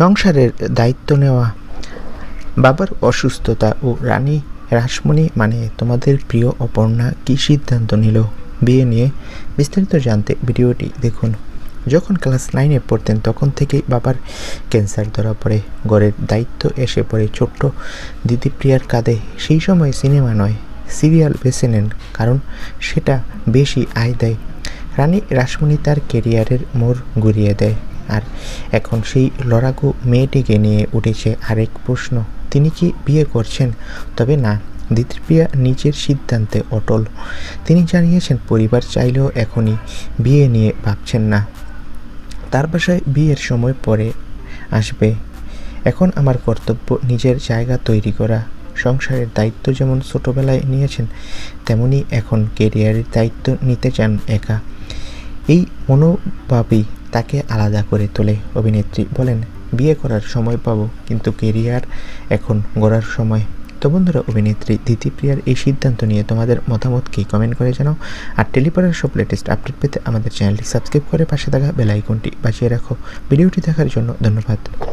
সংসারের দায়িত্ব নেওয়া। বাবার অসুস্থতা ও রানী রাসমণি মানে তোমাদের প্রিয় অপর্ণা কী সিদ্ধান্ত নিল? বিয়ে নিয়ে বিস্তারিত জানতে ভিডিওটি দেখুন। যখন ক্লাস নাইনে পড়তেন তখন থেকেই বাবার ক্যান্সার ধরা পড়ে। ঘরের দায়িত্ব এসে পড়ে ছোট্ট দিদিপ্রিয়ার কাঁধে। সেই সময় সিনেমা নয়, সিরিয়াল বেছে নেন কারণ সেটা বেশি আয় দেয়। রানী রাসমণি তার কেরিয়ারের মোড় ঘুরিয়ে দেয়। আর এখন সেই লড়াকু মেয়েটিকে নিয়ে উঠেছে আরেক প্রশ্ন, তিনি কি বিয়ে করছেন? তবে না দিদিপ্রিয়া নিজের সিদ্ধান্তে অটল। তিনি জানিয়েছেন পরিবার চাইলেও এখনই বিয়ে নিয়ে ভাবছেন না। তার বাসায় বিয়ের সময় পরে আসবে। এখন আমার কর্তব্য নিজের জায়গা তৈরি করা। সংসারের দায়িত্ব যেমন ছোটোবেলায় নিয়েছেন, তেমনি এখন কেরিয়ারের দায়িত্ব নিতে চান একা। এই মনোভাবই তাকে আলাদা করে তোলে। অভিনেত্রী বলেন, বিয়ে করার সময় পাবো, কিন্তু কেরিয়ার এখন গড়ার সময়। তো বন্ধুরা, অভিনেত্রী দিতিপ্রিয়ার এই সিদ্ধান্ত নিয়ে তোমাদের মতামত কি? কমেন্ট করে জানাও। আর টেলিপাড়ার সব লেটেস্ট আপডেট পেতে আমাদের চ্যানেলটি সাবস্ক্রাইব করে পাশে থাকা বেল আইকনটি বাজিয়ে রাখো। ভিডিওটি দেখার জন্য ধন্যবাদ।